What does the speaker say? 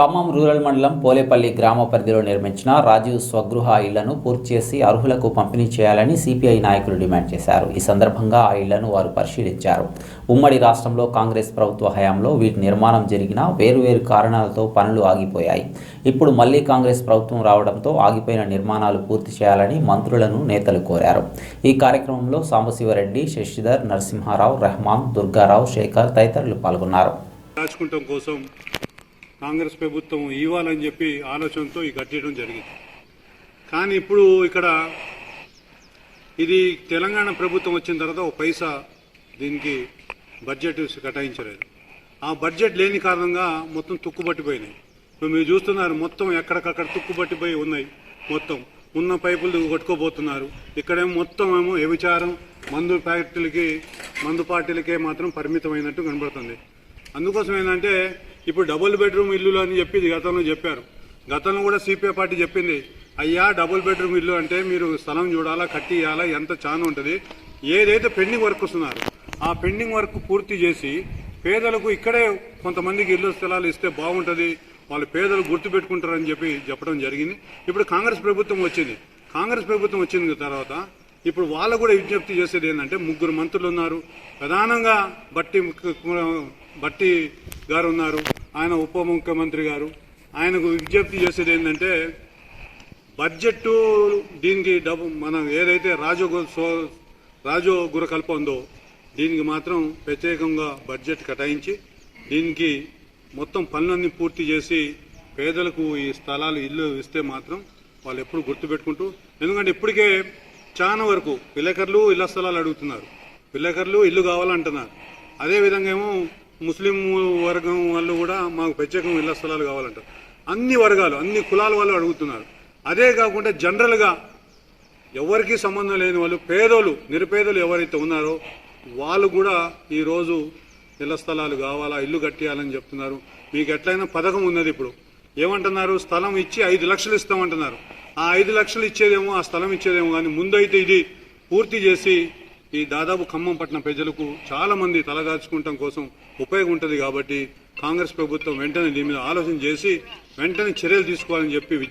Khammam rural మండలం పోలేపల్లి గ్రామ పరిధిలో నిర్మించిన రాజీవ్ స్వగృహ ఇళ్ళను పూర్తి చేసి అర్హులకు పంపిణీ చేయాలని సిపిఐ నాయకులు డిమాండ్ చేశారు. ఈ సందర్భంగా ఆ ఇళ్ళను వారు పరిశీలించారు. ఉమ్మడి రాష్ట్రంలో కాంగ్రెస్ ప్రభుత్వ హయాంలో వీటి నిర్మాణం జరిగిన వేరువేరు కారణాలతో పనులు ఆగిపోయాయి. ఇప్పుడు మళ్ళీ కాంగ్రెస్ ప్రభుత్వం రావడంతో ఆగిపోయిన నిర్మాణాలు పూర్తి చేయాలని మంత్రులను నేతలు కోరారు. ఈ కార్యక్రమంలో సాంబశివరెడ్డి శశిధర్ నరసింహారావు రెహమాన్ దుర్గారావు శేఖర్ తదితరులు పాల్గొన్నారు. దాచుకుంటాం కోసం కాంగ్రెస్ ప్రభుత్వం ఇవ్వాలని చెప్పి ఆలోచనతో ఈ కట్టేయడం జరిగింది. కానీ ఇప్పుడు ఇక్కడ ఇది తెలంగాణ ప్రభుత్వం వచ్చిన తర్వాత ఒక పైసా దీనికి బడ్జెట్ కేటాయించలేదు. ఆ బడ్జెట్ లేని కారణంగా మొత్తం తుక్కుపట్టిపోయినాయి. ఇప్పుడు మీరు చూస్తున్నారు మొత్తం ఎక్కడికక్కడ తుక్కుపట్టిపోయి ఉన్నాయి. మొత్తం ఉన్న పైపులు కొట్టుకోబోతున్నారు. ఇక్కడేమో మొత్తం ఏమో వ్యభిచారం మందు ఫ్యాక్టరీలకి మందు పార్టీలకే మాత్రం పరిమితమైనట్టు కనబడుతుంది. అందుకోసం ఏంటంటే ఇప్పుడు డబుల్ బెడ్రూమ్ ఇల్లులు అని చెప్పింది గతంలో చెప్పారు. గతంలో కూడా సిపిఐ పార్టీ చెప్పింది అయ్యా డబుల్ బెడ్రూమ్ ఇల్లు అంటే మీరు స్థలం చూడాలా కట్టి ఇవ్వాలా ఎంత చాలా ఉంటుంది. ఏదైతే పెండింగ్ వర్క్ వస్తున్నారు ఆ పెండింగ్ వర్క్ పూర్తి చేసి పేదలకు ఇక్కడే కొంతమందికి ఇల్లు స్థలాలు ఇస్తే బాగుంటుంది. వాళ్ళు పేదలు గుర్తుపెట్టుకుంటారని చెప్పి చెప్పడం జరిగింది. ఇప్పుడు కాంగ్రెస్ ప్రభుత్వం వచ్చింది. కాంగ్రెస్ ప్రభుత్వం వచ్చిన తర్వాత ఇప్పుడు వాళ్ళు కూడా విజ్ఞప్తి చేసేది ఏంటంటే ముగ్గురు మంత్రులు ఉన్నారు. ప్రధానంగా బట్టి బట్టి గారు ఉన్నారు. ఆయన ఉప ముఖ్యమంత్రి గారు. ఆయనకు విజ్ఞప్తి చేసేది ఏంటంటే బడ్జెట్ దీనికి డబ్బు మనం ఏదైతే రాజో సో రాజో గురకల్ప ఉందో దీనికి మాత్రం ప్రత్యేకంగా బడ్జెట్ కేటాయించి దీనికి మొత్తం పనులన్నీ పూర్తి చేసి పేదలకు ఈ స్థలాలు ఇల్లు ఇస్తే మాత్రం వాళ్ళు ఎప్పుడు గుర్తుపెట్టుకుంటూ ఎందుకంటే ఇప్పటికే చాలా వరకు విలేకరులు ఇళ్ళ స్థలాలు అడుగుతున్నారు. విలేకరులు ఇల్లు కావాలంటున్నారు. అదేవిధంగా ఏమో ముస్లిం వర్గం వాళ్ళు కూడా మాకు ప్రత్యేకంగా ఇళ్ళ స్థలాలు కావాలంటారు అన్ని వర్గాలు అన్ని కులాల వాళ్ళు అడుగుతున్నారు. అదే కాకుండా జనరల్గా ఎవరికీ సంబంధం లేని వాళ్ళు పేదోళ్ళు నిరుపేదలు ఎవరైతే ఉన్నారో వాళ్ళు కూడా ఈరోజు ఇళ్ళ స్థలాలు కావాలా ఇల్లు కట్టేయాలని చెప్తున్నారు. మీకు ఎట్లయినా పథకం ఉన్నది ఇప్పుడు. ఏమంటున్నారు? స్థలం ఇచ్చి ఐదు లక్షలు ఇస్తామంటున్నారు. ఆ ఐదు లక్షలు ఇచ్చేదేమో ఆ స్థలం ఇచ్చేదేమో కానీ ముందైతే ఇది పూర్తి చేసి ఈ దాదాపు ఖమ్మం పట్టణ ప్రజలకు చాలా మంది తలదాచుకుంటాం కోసం ఉపయోగం ఉంటుంది కాబట్టి కాంగ్రెస్ ప్రభుత్వం వెంటనే దీని మీద ఆలోచన చేసి వెంటనే చర్యలు తీసుకోవాలని చెప్పి